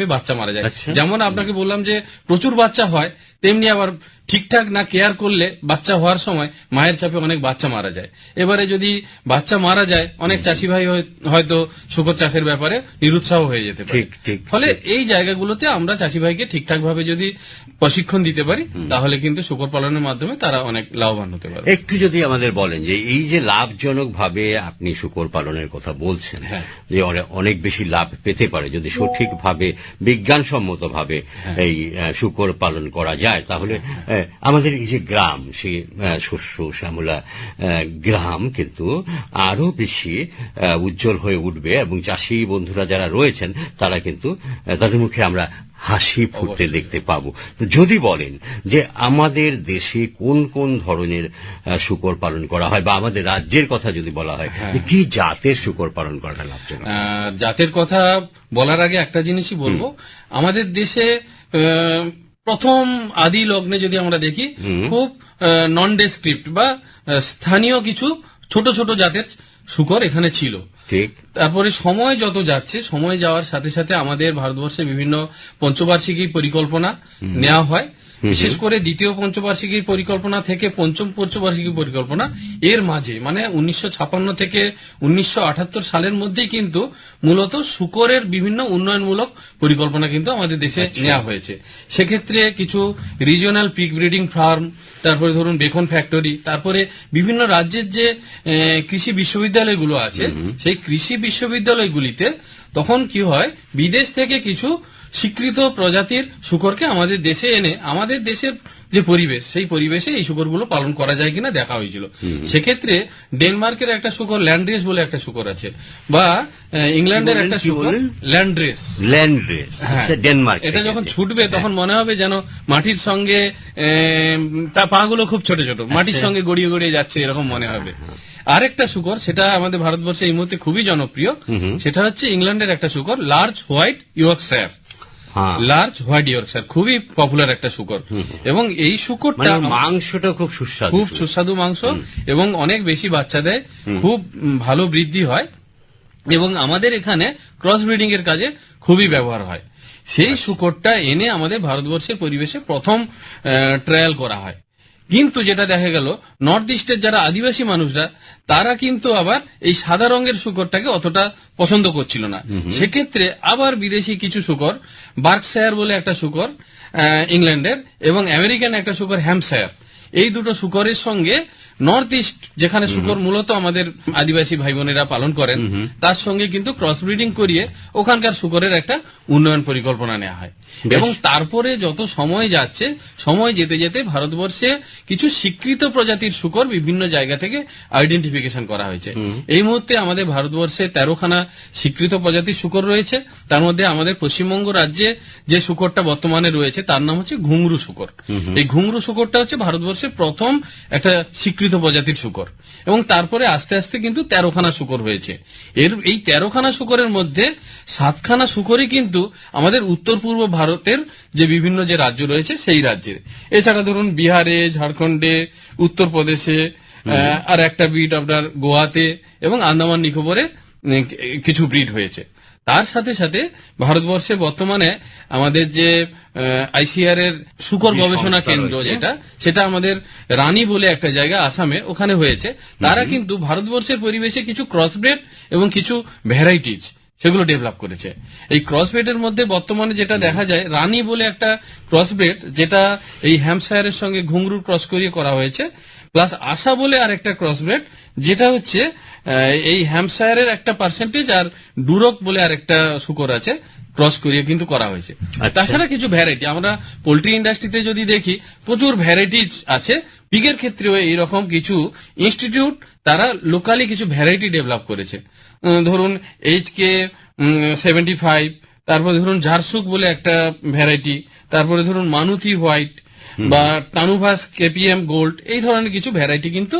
চাপে বাচ্চা মারা যায় আচ্ছা। যেমন আপনাকে বললাম যে প্রচুর বাচ্চা হয় তেমনি আবার ঠিকঠাক না কেয়ার করলে বাচ্চা হওয়ার সময় মায়ের চাপে অনেক বাচ্চা মারা যায়। এবারে যদি বাচ্চা মারা যায় অনেক চাষি ভাই হয়- হয়তো শুকর চাষের ব্যাপারে নিরুৎসাহ হয়ে যেতে পারে। ফলে এই জায়গাগুলোতে আমরা চাষি ভাইকে ঠিকঠাক ভাবে যদি প্রশিক্ষণ দিতে পারি তাহলে কিন্তু শুকর পালনের মাধ্যমে তারা অনেক লাভবান হতে পারে। একটু যদি আমাদের বলেন যে এই যে লাভজনক ভাবে আপনি শুকর পালনের কথা বলছেন হ্যাঁ। যে অনেক বেশি লাভ পেতে পারে যদি সঠিকভাবে বিজ্ঞানসম্মত ভাবে হ্যাঁ। এই শুকর পালন করা যায় তাহলে আহ, আমাদের এই যে গ্রাম আহ, শস্য শ্যামলা গ্রাম কিন্তু আরও বেশি উজ্জ্বল হয়ে উঠবে এবং চাষি বন্ধুরা যারা রয়েছেন তারা কিন্তু তাদের মুখে আমরা হাসি ফুটতে দেখতে পাবো। তো যদি বলেন যে আমাদের দেশে কোন কোন ধরনের শুকর পালন করা হয় বা আমাদের রাজ্যের কথা যদি বলা হয় হ্যাঁ। কি জাতের শুকর পালন করাটা লাভজনক? জাতের কথা বলার আগে একটা জিনিসই বলব। আমাদের দেশে প্রথম আদি লগ্নে যদি আমরা দেখি খুব নন ডেসক্রিপ্ট বা স্থানীয় কিছু ছোট ছোট জাতের শুকর এখানে ছিল। ঠিক। তারপরে সময় যত যাচ্ছে সময় যাওয়ার সাথে সাথে আমাদের ভারতবর্ষে বিভিন্ন পঞ্চবার্ষিকী পরিকল্পনা নেওয়া হয়। বিশেষ করে দ্বিতীয় পঞ্চবার্ষিকী পরিকল্পনা থেকে পঞ্চম পঞ্চবার্ষিকী পরিকল্পনা এর মাঝে মানে উনিশশো ছাপান্ন থেকে উনিশশো আটাত্তর সালের মধ্যেই কিন্তু মূলত শুকরের বিভিন্ন উন্নয়নমূলক পরিকল্পনা কিন্তু আমাদের দেশে নেওয়া হয়েছে। সেক্ষেত্রে কিছু রিজিওনাল পিক ব্রিডিং ফার্ম তারপরে ধরুন বেকন ফ্যাক্টরি তারপরে বিভিন্ন রাজ্যের যে কৃষি বিশ্ববিদ্যালয়গুলো আছে সেই কৃষি বিশ্ববিদ্যালয়গুলিতে তখন কি হয় বিদেশ থেকে কিছু স্বীকৃত প্রজাতির শুকরকে আমাদের দেশে এনে আমাদের দেশের যে পরিবেশ সেই পরিবেশে এই শুকরগুলো পালন করা যায় কিনা দেখা হয়েছিল। সেক্ষেত্রে ডেনমার্কের একটা শুকর ল্যান্ড্রেস বলে একটা শুকর আছে বা ইংল্যান্ডের একটা শুকর? ল্যান্ড্রেস। ল্যান্ড রেস আচ্ছা ডেনমার্ক এটা যখন ছুটবে তখন মনে হবে যেন মাটির সঙ্গে তার পাগুলো খুব ছোট ছোট মাটির আচ্ছা। সঙ্গে গড়িয়ে গড়িয়ে যাচ্ছে এরকম মনে হবে। আরেকটা শুকর সেটা আমাদের ভারতবর্ষে এই মুহূর্তে খুবই জনপ্রিয় সেটা হচ্ছে ইংল্যান্ডের একটা শুকর লার্জ হোয়াইট ইয়র্কশায়ার। হ্যাঁ লার্জ হোয়াইট ইয়র্কশায়ার খুবই পপুলার একটা শুকর। এবং এই শুকরটা মানে মাংসটা খুব সুস্বাদু। খুব সুস্বাদু মাংস এবং অনেক বেশি বাচ্চা দেয় খুব ভালো বৃদ্ধি হয় এবং আমাদের এখানে ক্রস ব্রিডিং এর কাজে খুবই ব্যবহার হয়। সেই শুকরটা এনে আমাদের ভারতবর্ষের পরিবেশে প্রথম ট্রায়াল করা হয়। কিন্তু যেটা দেখা গেল নর্থ ইস্টের যারা আদিবাসী মানুষরা তারা কিন্তু আবার এই সাদা রঙের শুকরটাকে অতটা পছন্দ করছিল না। সেক্ষেত্রে আবার বিদেশি কিছু শুকর বার্কশায়ার বলে একটা শুকর আহ, ইংল্যান্ডের এবং আমেরিকান একটা শুকর হ্যামশায়ার এই দুটো শুকরের সঙ্গে নর্থ ইস্ট যেখানে শুকর মূলত আমাদের আদিবাসী ভাই বোনেরা পালন করেন তার সঙ্গে কিন্তু ক্রস ব্রিডিং করিয়ে ওখানকার শুকরের একটা উন্নয়ন পরিকল্পনা নেওয়া হয়। এবং তারপরে যত সময় যাচ্ছে সময় যেতে যেতে ভারতবর্ষে কিছু স্বীকৃত প্রজাতির শুকর বিভিন্ন জায়গা থেকে আইডেন্টিফিকেশন করা হয়েছে। এই মুহূর্তে আমাদের ভারতবর্ষে তেরোখানা স্বীকৃত প্রজাতির শুকর রয়েছে। তার মধ্যে আমাদের পশ্চিমবঙ্গ রাজ্যে যে শুকরটা বর্তমানে রয়েছে তার নাম হচ্ছে ঘুংরু শুকর। এই ঘুংরু শুকরটা হচ্ছে ভারতবর্ষের প্রথম একটা স্বীকৃত প্রজাতির শুকর। এবং তারপরে আস্তে আস্তে কিন্তু তেরোখানা শুকর হয়েছে। এর এই তেরোখানা শুকরের মধ্যে সাতখানা শুকরই কিন্তু আমাদের উত্তর পূর্ব ভারতের যে বিভিন্ন যে রাজ্য রয়েছে সেই রাজ্যের। এছাড়া ধরুন বিহারে ঝাড়খণ্ডে উত্তরপ্রদেশে আর একটা ব্রিড আপনার গোয়াতে এবং আন্দামান নিকোবরে কিছু ব্রিড হয়েছে। তার সাথে সাথে ভারতবর্ষে বর্তমানে আমাদের যে আইসিআর এর শুকর গবেষণা কেন্দ্র যেটা সেটা আমাদের রানী বলে একটা জায়গা আসামে ওখানে হয়েছে। তারা কিন্তু ভারতবর্ষের পরিবেশে কিছু ক্রসব্রেড এবং কিছু ভ্যারাইটিজ সেগুলো ডেভেলপ করেছে। এই ক্রসব্রেডের মধ্যে বর্তমানে যেটা দেখা যায় রানী বলে একটা ক্রসব্রেড যেটা এই হ্যামশায়ারের সঙ্গে ঘুংরুর ক্রস করিয়ে করা হয়েছে। প্লাস আশা বলে আর একটা ক্রসব্রেড যেটা হচ্ছে এই হ্যামশায়ারের একটা পার্সেন্টেজ আর ডুরক বলে আর একটা শুকর আছে ক্রস করিয়ে কিন্তু করা হয়েছে। আচ্ছা। তাছাড়া কিছু ভ্যারাইটি আমরা পোলট্রি ইন্ডাস্ট্রিতে যদি দেখি প্রচুর ভ্যারাইটিজ আছে। পিগের ক্ষেত্রেও এইরকম কিছু ইনস্টিটিউট তারা লোকালি কিছু ভ্যারাইটি ডেভেলপ করেছে। ধরুন এইচ কে সেভেন্টি ফাইভ তারপরে ধরুন ঝারসুক বলে একটা ভ্যারাইটি তারপরে ধরুন মানুতি হোয়াইট বা টানুভাস কেপিএম গোল্ড এই ধরনের কিছু ভ্যারাইটি কিন্তু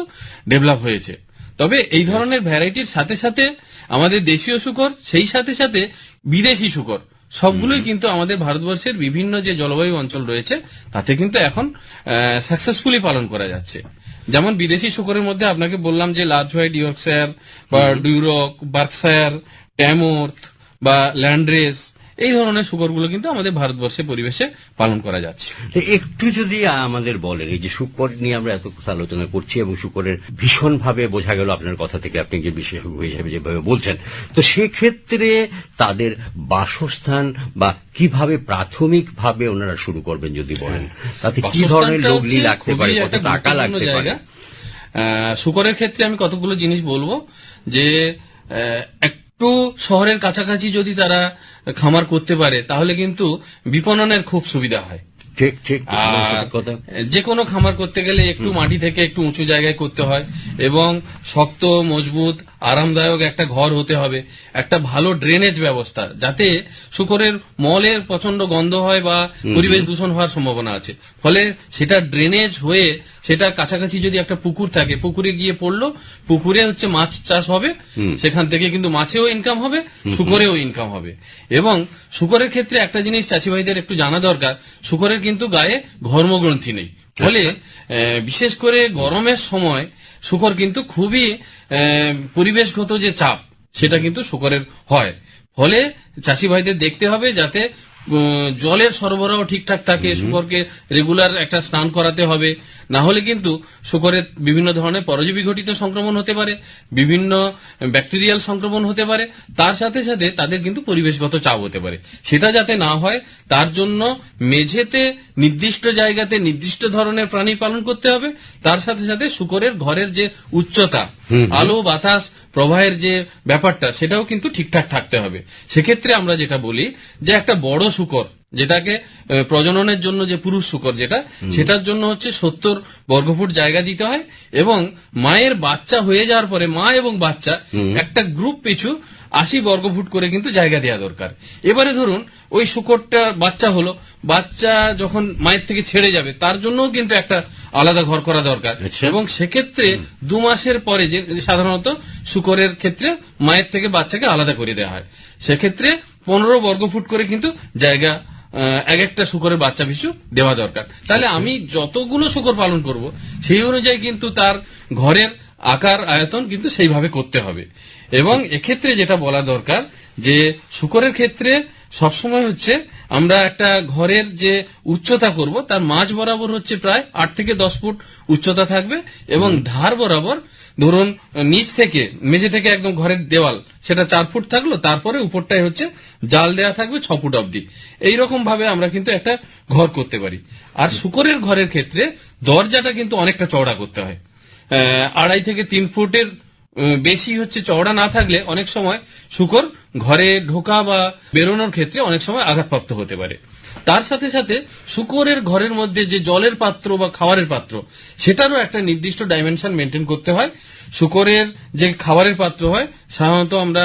ডেভেলপ হয়েছে। তবে এই ধরনের ভ্যারাইটির সাথে সাথে আমাদের দেশীয় শুকর সেই সাথে সাথে বিদেশি শুকর সবগুলোই কিন্তু আমাদের ভারতবর্ষের বিভিন্ন যে জলবায়ু অঞ্চল রয়েছে তাতে কিন্তু এখন সাকসেসফুলি পালন করা যাচ্ছে। যেমন বিদেশি শুকরের মধ্যে আপনাকে বললাম যে লার্জ হোয়াইট ইয়র্কশায়ার বা ডিউরক বার্কশায়ার ট্যামোর্থ বা ল্যান্ড্রেস এই ধরনের শুকরগুলো কিন্তু আমাদের ভারতবর্ষে পরিবেশে পালন করা যাচ্ছে। তো একটু যদি আমাদের বলেন এই যে শুকর নিয়ে আমরা এত কথা আলোচনা করছি এবং শুকরের ভীষণ ভাবে বোঝা গেল আপনার কথা থেকে আপনি যে বিশেষজ্ঞ হিসেবে যেভাবে বলছেন তো সেক্ষেত্রে তাদের বাসস্থান বা কীভাবে প্রাথমিক ভাবে ওনারা শুরু করবেন যদি বলেন তাতে কি ধরনের লগ্নি লাগতে পারে কত টাকা লাগতে পারে? আহ, শুকরের ক্ষেত্রে আমি কতগুলো জিনিস বলব যে আহ, একটু শহরের কাছাকাছি যদি তারা খামার করতে পারে তাহলে কিন্তু বিপণনের খুব সুবিধা হয়। ঠিক ঠিক যে কোনো খামার করতে গেলে একটু মাটি থেকে একটু উঁচু জায়গায় করতে হয় এবং শক্ত মজবুত আরামদায়ক একটা ঘর হতে হবে একটা ভালো ড্রেনেজ ব্যবস্থা যাতে শুকরের মলের প্রচণ্ড গন্ধ হয় বা পরিবেশ দূষণ হওয়ার সম্ভাবনা আছে। ফলে সেটা ড্রেনেজ হয়ে সেটা কাছাকাছি যদি একটা পুকুর থাকে পুকুরে গিয়ে পড়ল পুকুরে হচ্ছে মাছ চাষ হবে সেখান থেকে কিন্তু মাছেও ইনকাম হবে শুকরেও ইনকাম হবে। এবং শুকরের ক্ষেত্রে একটা জিনিস চাষি ভাইদের একটু জানা দরকার শুকরের কিন্তু গায়ে ঘর্মগ্রন্থি নেই। ফলে আহ, বিশেষ করে গরমের সময় শুকর কিন্তু খুবই পরিবেশগত যে চাপ সেটা কিন্তু শুকরের হয়। ফলে চাষি ভাইদের দেখতে হবে যাতে জলের সরবরাহ ঠিকঠাক থাকে শুকরকে রেগুলার একটা স্নান করাতে হবে। না হলে কিন্তু শুকরের বিভিন্ন ধরনের পরজীবী ঘটিত সংক্রমণ হতে পারে বিভিন্ন ব্যাকটেরিয়াল সংক্রমণ হতে পারে তার সাথে সাথে তাদের কিন্তু পরিবেশগত চাপ হতে পারে। সেটা যাতে না হয় তার জন্য মেঝেতে নির্দিষ্ট জায়গাতে নির্দিষ্ট ধরনের প্রাণী পালন করতে হবে। তার সাথে সাথে শুকরের ঘরের যে উচ্চতা আলো বাতাস প্রবাহের যে ব্যাপারটা সেটাও কিন্তু ঠিকঠাক থাকতে হবে। সেক্ষেত্রে আমরা যেটা বলি যে একটা বড় শুকর যেটাকে প্রজননের জন্য যে পুরুষ শুকর যেটা সেটার জন্য হচ্ছে সত্তর বর্গফুট জায়গা দিতে হয় এবং মায়ের বাচ্চা হয়ে যাওয়ার পরে মা এবং বাচ্চা একটা গ্রুপ পিছু আশি বর্গফুট করে কিন্তু জায়গা দেওয়া দরকার। এবারে ধরুন ওই শুকরটা বাচ্চা হলো বাচ্চা যখন মায়ের থেকে ছেড়ে যাবে তার জন্যও কিন্তু একটা আলাদা ঘর করা দরকার। আচ্ছা। এবং সেক্ষেত্রে দু মাসের পরে যে সাধারণত শুকরের ক্ষেত্রে মায়ের থেকে বাচ্চাকে আলাদা করে দেওয়া হয়। সেক্ষেত্রে পনেরো বর্গফুট করে কিন্তু জায়গা এক একটা শুকরের বাচ্চা পিছু দেওয়া দরকার। তাহলে আমি যতগুলো শুকর পালন করব সেই অনুযায়ী কিন্তু তার ঘরের আকার আয়তন কিন্তু সেইভাবে করতে হবে। এবং এক্ষেত্রে যেটা বলা দরকার যে শুকরের ক্ষেত্রে সবসময় হচ্ছে আমরা একটা ঘরের যে উচ্চতা করব তার মাঝ বরাবর হচ্ছে প্রায় আট থেকে দশ ফুট উচ্চতা থাকবে এবং ধার বরাবর ধরুন, নিচ থেকে, মেঝে থেকে একদম ঘরের দেওয়াল, সেটা চার ফুট থাকল, তারপরে উপরটায় হচ্ছে জাল দেয়া থাকবে ছ ফুট অবধি। এইরকম ভাবে আমরা কিন্তু একটা ঘর করতে পারি। আর শুকরের ঘরের ক্ষেত্রে দরজাটা কিন্তু অনেকটা চওড়া করতে হয়। আড়াই থেকে তিন ফুটের বেশি হচ্ছে চওড়া না থাকলে অনেক সময় শুকর ঘরে ঢোকা বা বেরোনোর ক্ষেত্রে অনেক সময় আঘাতপ্রাপ্ত হতে পারে। তার সাথে সাথে শুকরের ঘরের মধ্যে যে জলের পাত্র বা খাবারের পাত্র, সেটারও একটা নির্দিষ্ট ডাইমেনশন মেনটেন করতে হয়। শুকরের যে খাবারের পাত্র হয়, সাধারণত আমরা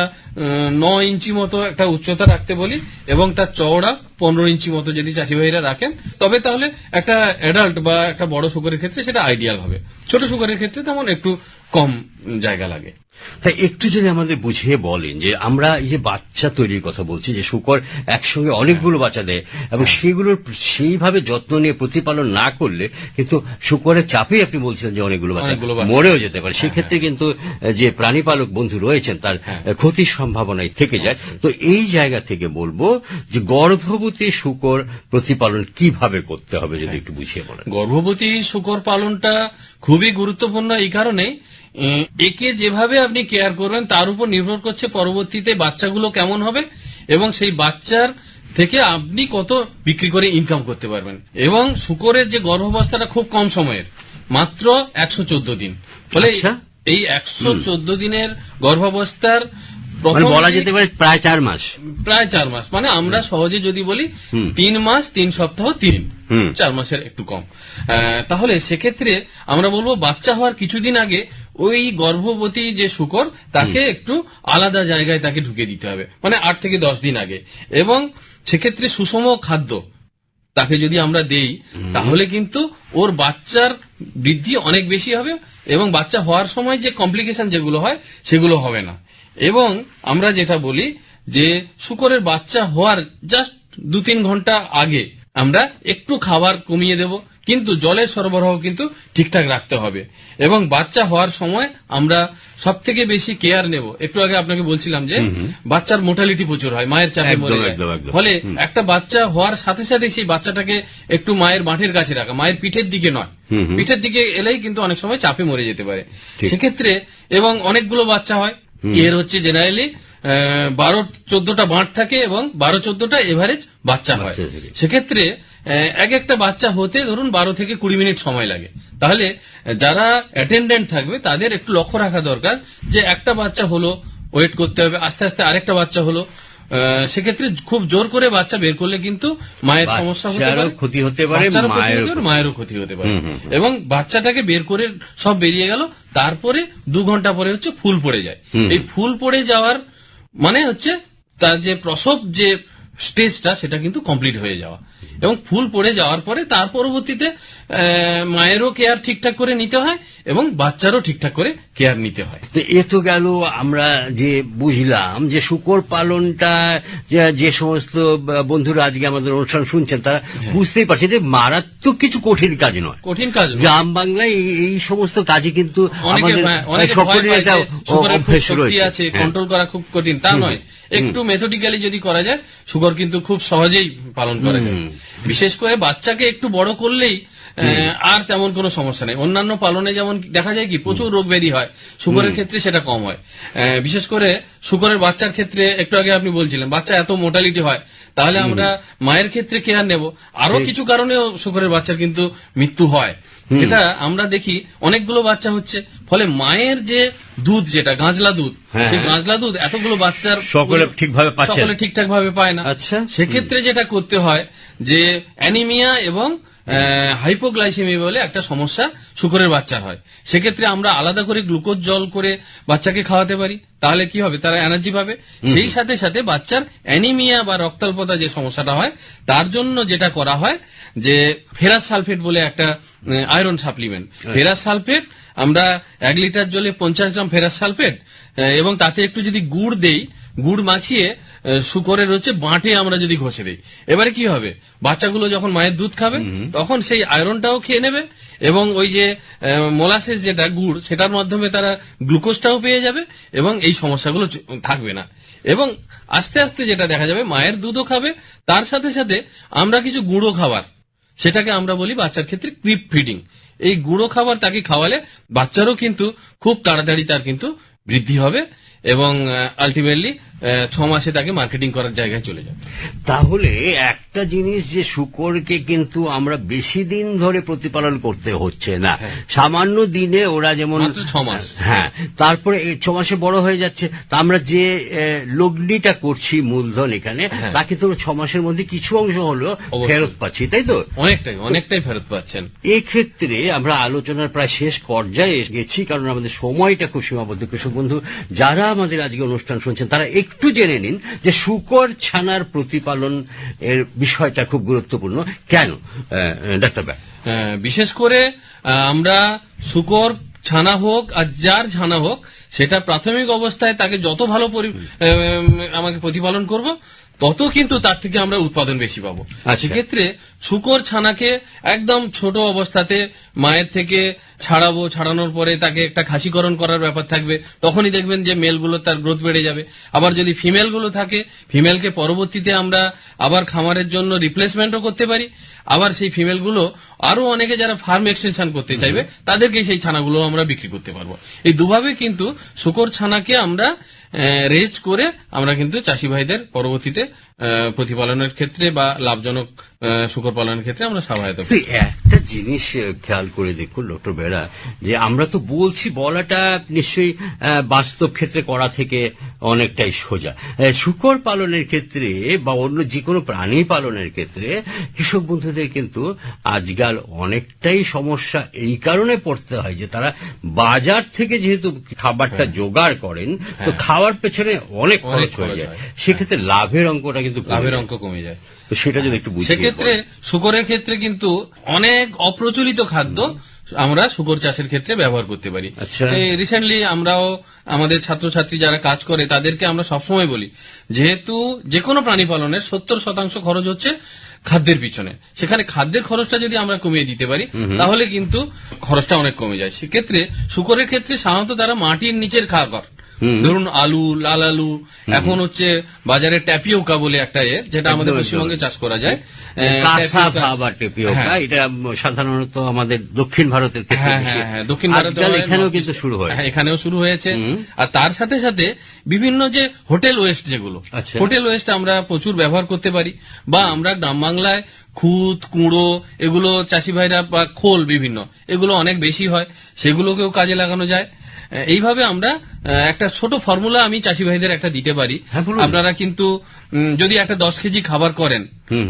ন ইঞ্চি মতো একটা উচ্চতা রাখতে বলি এবং তার চওড়া পনেরো ইঞ্চি মতো যদি চাষি ভাইরা রাখেন, তবে তাহলে একটা অ্যাডাল্ট বা একটা বড় শুকরের ক্ষেত্রে সেটা আইডিয়াল হবে। ছোট শুকরের ক্ষেত্রে তেমন একটু কম জায়গা লাগে। তাই একটু যদি আমাদের বুঝিয়ে বলেন যে আমরা এই যে বাচ্চা তৈরির কথা বলছি যে শুকর একসঙ্গে অনেকগুলো বাচ্চা দেয় এবং সেগুলোর সেইভাবে যত্ন নিয়ে প্রতিপালন না করলে কিন্তু শুকরের চাপে আপনি বলছিলেন যে অনেকগুলো বাচ্চা মরেও যেতে পারে। সেক্ষেত্রে কিন্তু আহ, যে প্রাণীপালক বন্ধু রয়েছেন তার ক্ষতির সম্ভাবনাই থেকে যায়। তো এই জায়গা থেকে বলব যে গর্ভবতী শুকর প্রতিপালন কীভাবে করতে হবে যদি একটু বুঝিয়ে বলেন। গর্ভবতী শুকর পালনটা খুবই গুরুত্বপূর্ণ এই কারণে। একে যেভাবে আপনি কেয়ার করবেন তার উপর নির্ভর করছে পরবর্তীতে বাচ্চাগুলো কেমন হবে এবং সেই বাচ্চার থেকে আপনি কত বিক্রি করে ইনকাম করতে পারবেন। এবং শুকরের যে গর্ভাবস্থাটা খুব কম সময়ের মাত্র একশো চোদ্দ দিন। ফলে আচ্ছা। এই একশো চোদ্দ দিনের গর্ভাবস্থার মানে বলা যেতে পারে প্রায় চার মাস। প্রায় চার মাস। মানে আমরা সহজে যদি বলি তিন মাস তিন সপ্তাহ তিন। চার মাসের একটু কম। তাহলে সেক্ষেত্রে আমরা বলব বাচ্চা হওয়ার কিছুদিন আগে ওই গর্ভবতী যে শুকর তাকে একটু আলাদা জায়গায় তাকে ঢুকে দিতে হবে। মানে আট থেকে দশ দিন আগে। এবং সেক্ষেত্রে সুষম খাদ্য তাকে যদি আমরা দেই তাহলে কিন্তু ওর বাচ্চার বৃদ্ধি অনেক বেশি হবে এবং বাচ্চা হওয়ার সময় যে কমপ্লিকেশন যেগুলো হয় সেগুলো হবে না। এবং আমরা যেটা বলি যে শুকরের বাচ্চা হওয়ার জাস্ট দু তিন ঘণ্টা আগে আমরা একটু খাবার কমিয়ে দেব কিন্তু জলের সরবরাহ কিন্তু ঠিকঠাক রাখতে হবে। এবং বাচ্চা হওয়ার সময় আমরা সব থেকে বেশি কেয়ার নেব। একটু আগে আপনাকে বলছিলাম যে বাচ্চার মোটালিটি প্রচুর হয় মায়ের চাপে মরে যায়। ফলে একটা বাচ্চা হওয়ার সাথে সাথে সেই বাচ্চাটাকে একটু মায়ের মাঠের কাছে রাখা মায়ের পিঠের দিকে নয়। পিঠের দিকে এলেই কিন্তু অনেক সময় চাপে মরে যেতে পারে। সেক্ষেত্রে এবং অনেকগুলো বাচ্চা হয় এর হচ্ছে জেনারেলি বারো চোদ্দটা বাঁট থাকে এবং বারো চোদ্দটা এভারেজ বাচ্চা হয়। সেক্ষেত্রে এক একটা বাচ্চা হতে ধরুন বারো থেকে কুড়ি মিনিট সময় লাগে। তাহলে যারা অ্যাটেন্ডেন্ট থাকবে তাদের একটু লক্ষ্য রাখা দরকার যে একটা বাচ্চা হলো ওয়েট করতে হবে আস্তে আস্তে আরেকটা বাচ্চা হলো। সেক্ষেত্রে খুব জোর করে বাচ্চা বের করলে কিন্তু মায়ের সমস্যা হতে পারে ক্ষতি হতে পারে, মায়েরও ক্ষতি। হতে পারে। এবং বাচ্চাটাকে বের করে সব বেরিয়ে গেল তারপরে দু ঘণ্টা পরে হচ্ছে ফুল পড়ে যায়। এই ফুল পড়ে যাওয়ার মানে হচ্ছে তার যে প্রসব যে স্টেজটা সেটা কিন্তু কমপ্লিট হয়ে যাওয়া। এবং ফুল পড়ে যাওয়ার পরে তার পরবর্তীতে মায়েরও কেয়ার ঠিকঠাক করে নিতে হয় এবং বাচ্চারও ঠিকঠাক করে কেয়ার নিতে হয়। তো এ তো গেল আমরা যে বুঝলাম যে শুকর পালনটা যে- সমস্ত বন্ধুরা আজকে আমাদের অনুষ্ঠান শুনছেন তারা বুঝতেই পারছে যে মারাত্মক কিছু কঠিন কাজ নয়। কঠিন কাজ গ্রাম বাংলায় এই- সমস্ত কাজে কিন্তু আমাদের সকলের একটা অভ্যেস রয়েছে। আছে হ্যাঁ। কন্ট্রোল করা খুব কঠিন তা নয়। একটু মেথডিক্যালি যদি করা যায় শুকর কিন্তু খুব সহজেই পালন করা যায়। বিশেষ করে বাচ্চাকে একটু বড় করলেই আর তেমন কোনো সমস্যা নেই। অন্যান্য পালনে যেমন দেখা যায় কি প্রচুর রোগ ব্যাধি হয়। শুকরের ক্ষেত্রে সেটা কম হয়। বিশেষ করে শুকরের বাচ্চার ক্ষেত্রে একটু আগে আপনি বলছিলেন বাচ্চা এত মোটালিটি হয় তাহলে আমরা মায়ের ক্ষেত্রে কেয়ার নেব? আরও কিছু কারণেও শুকরের বাচ্চার কিন্তু মৃত্যু হয়। এটা আমরা দেখি অনেকগুলো বাচ্চা হচ্ছে ফলে মায়ের যে দুধ যেটা গাঁজলা দুধ হ্যাঁ, সেই হ্যাঁ। গাঁজলা দুধ এতগুলো বাচ্চার সকলে ঠিকভাবে। সকলে ঠিকঠাক ভাবে পায় না। আচ্ছা। সেক্ষেত্রে যেটা করতে হয় যে অ্যানিমিয়া এবং হাইপোগ্লাইসেমি বলে একটা সমস্যা শুকরের বাচ্চার হয়। সেক্ষেত্রে আমরা আলাদা করে গ্লুকোজ জল করে বাচ্চাকে খাওয়াতে পারি। তাহলে কি হবে? তারা এনার্জি পাবে। সেই সাথে সাথে বাচ্চার অ্যানিমিয়া বা রক্তাল্পতা যে সমস্যাটা হয় তার জন্য যেটা করা হয় যে ফেরাস সালফেট বলে একটা আয়রন সাপ্লিমেন্ট। ফেরাস সালফেট আমরা এক লিটার জলে পঞ্চাশ গ্রাম ফেরাস সালফেট এবং তাতে একটু যদি গুড় দেই গুড় মাখিয়ে শুকরের হচ্ছে বাঁটে আমরা যদি ঘষে দিই। এবারে কি হবে? বাচ্চাগুলো যখন মায়ের দুধ খাবে তখন সেই আয়রনটাও খেয়ে নেবে এবং ওই যে মোলাসেস যেটা গুড় সেটার মাধ্যমে তারা গ্লুকোজটাও পেয়ে যাবে এবং এই সমস্যাগুলো থাকবে না। এবং আস্তে আস্তে যেটা দেখা যাবে মায়ের দুধও খাবে তার সাথে সাথে আমরা কিছু গুঁড়ো খাবার সেটাকে আমরা বলি বাচ্চার ক্ষেত্রে ক্রিপ ফিডিং। এই গুঁড়ো খাবার তাকে খাওয়ালে বাচ্চারও কিন্তু খুব তাড়াতাড়ি তার কিন্তু বৃদ্ধি হবে এবং আলটিমেটলি ছ মাসে তাকে মার্কেটিং করার জায়গায় চলে যাবে। তাহলে একটা জিনিস যে শুকরকে কিন্তু আমরা বেশি দিন ধরে প্রতিপালন করতে হচ্ছে না। সামান্য দিনে ওরা যেমন ছ মাস। হ্যাঁ। তারপরে ছ মাসে বড় হয়ে যাচ্ছে। তা আমরা যে লগ্নিটা করছি মূলধন এখানে তাকে তো ছ মাসের মধ্যে কিছু অংশ হলো ফেরত পাচ্ছি তাই তো? অনেকটাই অনেকটাই ফেরত পাচ্ছেন। এক্ষেত্রে আমরা আলোচনার প্রায় শেষ পর্যায়ে এসে গেছি কারণ আমাদের সময়টা খুব সীমাবদ্ধ। কৃষক বন্ধু যারা আমাদের আজকে অনুষ্ঠান শুনছেন তারা একটু জেনে নিন যে শুকর ছানার প্রতিপালন এর বিষয়টা খুব গুরুত্বপূর্ণ। কেন আহ, ডাক্তার ভাই আহ, বিশেষ করে আমরা শুকর ছানা হোক আর যার ছানা হোক সেটা প্রাথমিক অবস্থায় তাকে যত ভালো আমাকে প্রতিপালন করব তত কিন্তু তার থেকে আমরা উৎপাদন বেশি পাবো। আচ্ছা। সেক্ষেত্রে শুকর ছানাকে একদম ছোট অবস্থাতে মায়ের থেকে ছাড়াবো ছাড়ানোর পরে তাকে একটা খাসিকরণ করার ব্যাপার থাকবে। তখনই দেখবেন যে মেলগুলো তার গ্রোথ বেড়ে যাবে। আবার যদি ফিমেলগুলো থাকে ফিমেলকে পরবর্তীতে আমরা আবার খামারের জন্য রিপ্লেসমেন্টও করতে পারি। আবার সেই ফিমেলগুলো আরও অনেকে যারা ফার্ম এক্সটেনশন করতে চাইবে তাদেরকে সেই ছানাগুলো আমরা বিক্রি করতে পারব। এই দুভাবে কিন্তু শুকর ছানাকে আমরা রেজ করে আমরা কিন্তু চাষি ভাইদের পরবর্তীতে প্রতিপালনের ক্ষেত্রে বা লাভজনক শুকর পালনের ক্ষেত্রে আমরা সহায়তা। একটা জিনিস খেয়াল করে দেখুন ডক্টর বেড়া যে আমরা তো বলছি বলাটা নিশ্চয়ই বাস্তব ক্ষেত্রে করা থেকে অনেকটাই সোজা। শুকর পালনের ক্ষেত্রে বা অন্য যে কোনো প্রাণী পালনের ক্ষেত্রে কৃষক বন্ধুদের কিন্তু আজকাল অনেকটাই সমস্যা এই কারণে পড়তে হয় যে তারা বাজার থেকে যেহেতু খাবারটা জোগাড় করেন তো খাওয়ার পেছনে অনেক হ্যাঁ। খরচ হয়ে। যায় সেক্ষেত্রে লাভের অঙ্কটা কিন্তু লাভের অঙ্ক কমে যায়। তো সেটা যদি একটু সেক্ষেত্রে শুকরের ক্ষেত্রে কিন্তু অনেক অপ্রচলিত খাদ্য আমরা শুকর চাষের ক্ষেত্রে ব্যবহার করতে পারি। আচ্ছা। রিসেন্টলি আমরাও আমাদের ছাত্রছাত্রী যারা কাজ করে তাদেরকে আমরা সবসময় বলি যেহেতু যে কোনো প্রাণী পালনের সত্তর শতাংশ খরচ হচ্ছে খাদ্যের পিছনে। সেখানে খাদ্যের খরচটা যদি আমরা কমিয়ে দিতে পারি তাহলে কিন্তু খরচটা অনেক কমে যায়। সেক্ষেত্রে শুকরের ক্ষেত্রে সাধারণত তারা মাটির নিচের খাবার ধরুন আলু লাল আলু এখন হচ্ছে বাজারে ট্যাপিওকা বলে একটা এ যেটা আমাদের পশ্চিমবঙ্গে চাষ করা যায়। ট্যাপিওকা-। এটা সাধারণত আমাদের দক্ষিণ ভারতের হ্যাঁ। হ্যাঁ দক্ষিণ ভারতে এখানেও কিন্তু শুরু হয় হ্যাঁ এখানেও শুরু হয়েছে। আর তার সাথে সাথে বিভিন্ন যে হোটেল ওয়েস্ট যেগুলো আচ্ছা। হোটেল ওয়েস্ট আমরা প্রচুর ব্যবহার করতে পারি। বা আমরা গ্রাম বাংলায় খুদ কুঁড়ো এগুলো চাষি ভাইরা বা খোল বিভিন্ন এগুলো অনেক বেশি হয়। সেগুলোকেও কাজে লাগানো যায়। এইভাবে আমরা একটা ছোট ফর্মুলা আমি চাষি ভাইদের একটা দিতে পারি। হ্যাঁ। আপনারা কিন্তু যদি একটা দশ কেজি খাবার করেন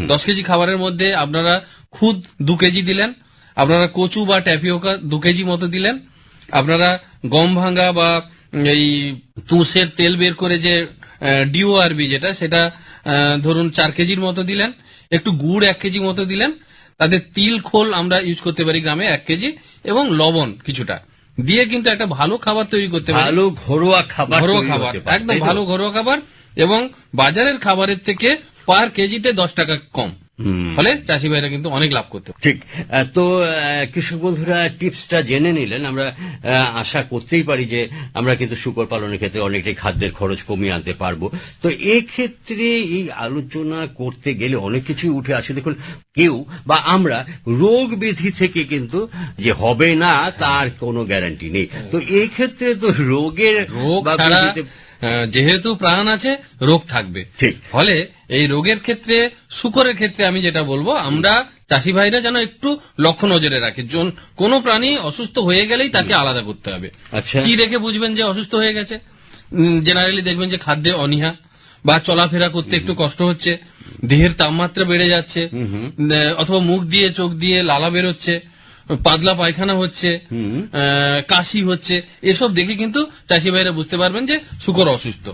দশ কেজি খাবারের মধ্যে আপনারা খুদ দু কেজি দিলেন আপনারা কচু বা ট্যাপিওকা দু কেজি মতো দিলেন আপনারা গম ভাঙা বা এই তুষের তেল বের করে যে ডিওআরবি যেটা সেটা ধরুন চার কেজির মতো দিলেন একটু গুড় এক কেজি মতো দিলেন তাদের তিল খোল আমরা ইউজ করতে পারি গ্রামে এক কেজি এবং লবণ কিছুটা। দিয়ে কিন্তু একটা ভালো খাবার তৈরি করতে পারে। ভালো ঘরোয়া খাবার ঘরোয়া খাবার একদম ভালো ঘরোয়া খাবার এবং বাজারের খাবারের থেকে পার কেজিতে দশ টাকা কম। ফলে চাষি ভাইরা কিন্তু অনেক লাভ করতে ঠিক। তো কৃষক বন্ধুরা টিপসটা জেনে নিলেন। আমরা আশা করতেই পারি যে আমরা কিন্তু শুকর পালনের ক্ষেত্রে অনেকটাই খাদ্যের খরচ কমিয়ে আনতে পারব। তো এক্ষেত্রে এই আলোচনা করতে গেলে অনেক কিছুই উঠে আসে। দেখুন কেউ বা আমরা রোগ ব্যাধি থেকে কিন্তু যে হবে না তার কোনো গ্যারান্টি নেই। তো এই ক্ষেত্রে তো রোগের রোগ যেহেতু প্রাণ আছে রোগ থাকবে। ঠিক। ফলে এই রোগের ক্ষেত্রে শুকরের ক্ষেত্রে আমি যেটা বলব আমরা চাষি ভাইরা যেন একটু লক্ষ্য নজরে রাখে। কোনো প্রাণী অসুস্থ হয়ে গেলেই তাকে আলাদা করতে হবে। আচ্ছা। কি দেখে বুঝবেন যে অসুস্থ হয়ে গেছে? জেনারেলি দেখবেন যে খাদ্যে অনীহা বা চলাফেরা করতে একটু কষ্ট হচ্ছে দেহের তাপমাত্রা বেড়ে যাচ্ছে অথবা মুখ দিয়ে চোখ দিয়ে লালা বেরোচ্ছে। পাতলা পায়খানা হচ্ছে কাশি হচ্ছে এসব দেখে কিন্তু চাষি ভাইরা বুঝতে পারবেন যে শুকর অসুস্থ।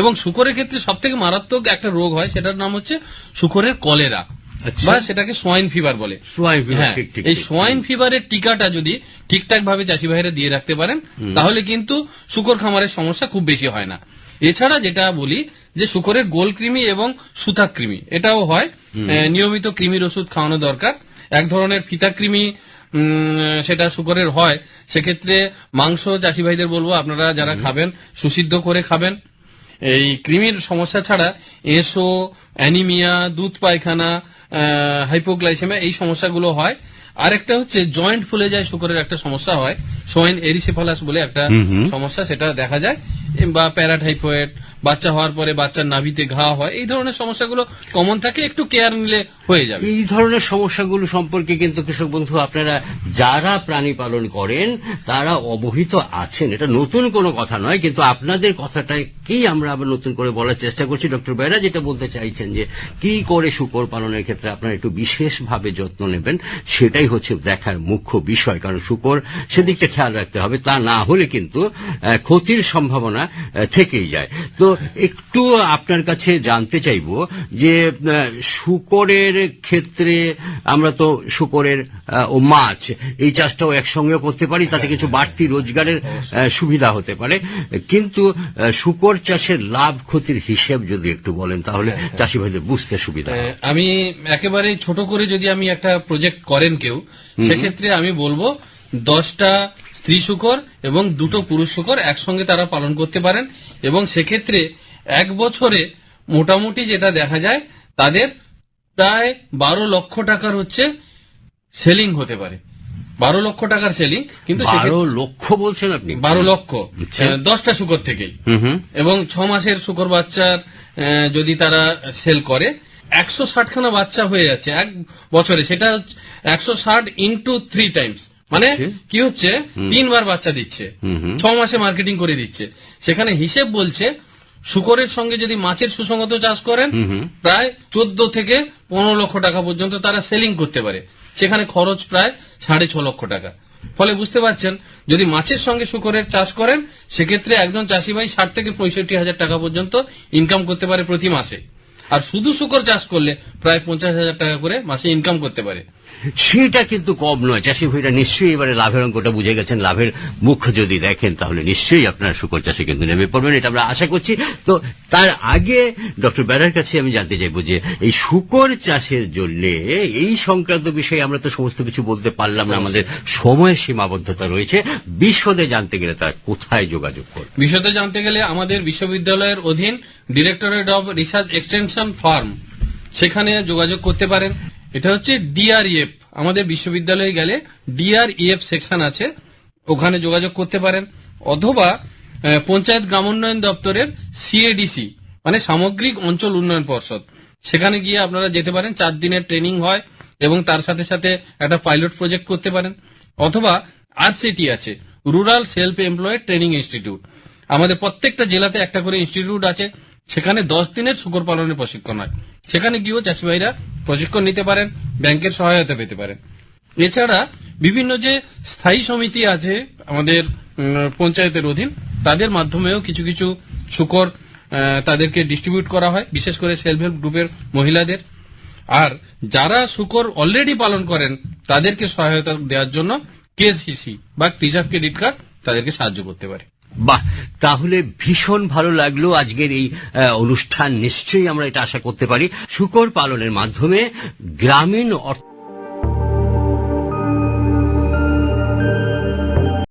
এবং শুকরের ক্ষেত্রে সব থেকে মারাত্মক একটা রোগ হয় সেটার নাম হচ্ছে শুকরের কলেরা আচ্ছা। বা সেটাকে সোয়াইন ফিভার বলে। সোয়াইন ফিভার, হ্যাঁ, এই সোয়াইন ফিভারের টিকাটা যদি ঠিকঠাক ভাবে চাষি ভাইরা দিয়ে রাখতে পারেন তাহলে কিন্তু শুকর খামারের সমস্যা খুব বেশি হয় না। এছাড়া যেটা বলি যে শুকরের গোল কৃমি এবং সুতা কৃমি এটাও হয় নিয়মিত কৃমির ওষুধ খাওয়ানো দরকার। এক ধরনের ফিতা কৃমি সেটা শুকরের হয় সেক্ষেত্রে মাংস চাষি ভাইদের বলব আপনারা যারা খাবেন সুসিদ্ধ করে খাবেন। এই কৃমির সমস্যা ছাড়া এসো অ্যানিমিয়া দুধ পায়খানা হাইপোগ্লাইসেমিয়া এই সমস্যাগুলো হয়। আরেকটা হচ্ছে জয়েন্ট ফুলে যায় শুকরের একটা সমস্যা হয় সোয়েন এরিসেফালাস বলে একটা সমস্যা সেটা দেখা যায় বা প্যারাটাইফয়েড বাচ্চা হওয়ার পরে বাচ্চার নাভিতে ঘা হয়, এই ধরনের সমস্যাগুলো কমন থাকে, একটু কেয়ার নিলে হয়ে যাবে। এই ধরনের সমস্যাগুলো সম্পর্কে কিন্তু কৃষক বন্ধু, আপনারা যারা প্রাণী পালন করেন, তারা অবহিত আছেন। এটা নতুন কোনো কথা নয়, কিন্তু আপনাদের কথাটাকেই আমরা আবার নতুন করে বলার চেষ্টা করছি। ডক্টর বেরা যেটা বলতে চাইছেন যে, কি করে শুকর পালনের ক্ষেত্রে আপনারা একটু বিশেষভাবে যত্ন নেবেন, সেটাই হচ্ছে দেখার মুখ্য বিষয়। কারণ শুকর সেদিকটা খেয়াল রাখতে হবে, তা না হলে কিন্তু ক্ষতির সম্ভাবনা থেকেই যায়। তো একটু আপনার কাছে জানতে চাইব যে শুকরের ক্ষেত্রে আমরা তো শুকরের ও মাছ এই চাষটাও একসঙ্গে করতে পারি তাতে কিছু বাড়তি রোজগারের সুবিধা হতে পারে। কিন্তু শুকর চাষের লাভ ক্ষতির হিসেব যদি একটু বলেন তাহলে চাষি ভাইদের বুঝতে সুবিধা আমি একেবারে ছোট করে যদি আমি একটা প্রজেক্ট করেন কেউ সেক্ষেত্রে আমি বলব দশটা স্ত্রী শুকর এবং দুটো পুরুষ শুকর একসঙ্গে তারা পালন করতে পারেন এবং সেক্ষেত্রে এক বছরে মোটামুটি যেটা দেখা যায় তাদের প্রায় বারো লক্ষ টাকার হচ্ছে সেলিং হতে পারে। বারো লক্ষ টাকার সেলিং কিন্তু বারো লক্ষ বলছেন আপনি? বারো লক্ষ। আচ্ছা। দশটা শুকর থেকেই। এবং ছ মাসের শুকর বাচ্চার যদি তারা সেল করে একশো ষাটখানা বাচ্চা হয়ে যাচ্ছে এক বছরে। সেটা একশো ষাট ইন্টু থ্রি টাইমস মানে। কি হচ্ছে? তিনবার বাচ্চা দিচ্ছে। ছ মাসে মার্কেটিং করে দিচ্ছে। সেখানে হিসেব বলছে শুকরের সঙ্গে যদি মাছের সুসংগত চাষ করেন প্রায় চোদ্দ থেকে পনেরো লক্ষ টাকা পর্যন্ত তারা সেলিং করতে পারে। সেখানে খরচ প্রায় সাড়ে ছ লক্ষ টাকা। ফলে বুঝতে পারছেন যদি মাছের সঙ্গে শুকরের চাষ করেন সেক্ষেত্রে একজন চাষি ভাই ষাট থেকে পঁয়ষট্টি হাজার টাকা পর্যন্ত ইনকাম করতে পারে প্রতি মাসে। আর শুধু শুকর চাষ করলে প্রায় পঞ্চাশ হাজার টাকা করে মাসে ইনকাম করতে পারে। সেটা কিন্তু কম নয়। চাষি ভাইরা নিশ্চয়ই এবারে লাভের অঙ্কটা বুঝে গেছেন, লাভের মুখ যদি দেখেন তাহলে নিশ্চয়ই আপনার শুকর চাষে কিন্তু নেমে পড়বেন, এটা আমরা আশা করছি। তো তার আগে ডক্টর ব্যারার কাছে আমি জানতে চাইব যে এই শুকর চাষের জন্য এই সংক্রান্ত বিষয়ে আমরা তো সমস্ত কিছু বলতে পারলাম না, আমাদের সময়ের সীমাবদ্ধতা রয়েছে। বিশদে জানতে গেলে তারা কোথায় যোগাযোগ করবে? বিশদে জানতে গেলে আমাদের বিশ্ববিদ্যালয়ের অধীন directorate of research extension farm, সেখানে যোগাযোগ করতে পারেন। এটা হচ্ছে ডিআরইএফ আমাদের বিশ্ববিদ্যালয়ে গেলে ডিআরইএফ সেকশন আছে। ওখানে যোগাযোগ করতে পারেন। অথবা পঞ্চায়েত গ্রামোন্নয়ন দপ্তরের সিএডিসি মানে সামগ্রিক অঞ্চল উন্নয়ন পর্ষদ। সেখানে গিয়ে আপনারা যেতে পারেন। চার দিনের ট্রেনিং হয় এবং তার সাথে সাথে একটা পাইলট প্রজেক্ট করতে পারেন। অথবা আরসিটি আছে rural self employed training institute আমাদের প্রত্যেকটা জেলাতে একটা করে ইনস্টিটিউট আছে। সেখানে দশ দিনের শুকর পালনের প্রশিক্ষণ হয়। সেখানে গিয়েও চাষি ভাইরা প্রশিক্ষণ নিতে পারেন, ব্যাংকের সহায়তা পেতে পারেন। এছাড়া বিভিন্ন যে স্থায়ী সমিতি আছে আমাদের পঞ্চায়েতের অধীন, তাদের মাধ্যমেও কিছু কিছু শুকর তাদেরকে ডিস্ট্রিবিউট করা হয়, বিশেষ করে সেলফ হেল্প গ্রুপের মহিলাদের। আর যারা শুকর অলরেডি পালন করেন, তাদেরকে সহায়তা দেওয়ার জন্য কেসিসি বা রিজার্ভ ক্রেডিট কার্ড তাদেরকে সাহায্য করতে পারে। বাহ, তাহলে ভীষণ ভালো লাগল আজকের এই অনুষ্ঠান। নিশ্চয়ই আমরা এটা আশা করতে পারি। শুকর পালনের মাধ্যমে গ্রামীণ অর্থ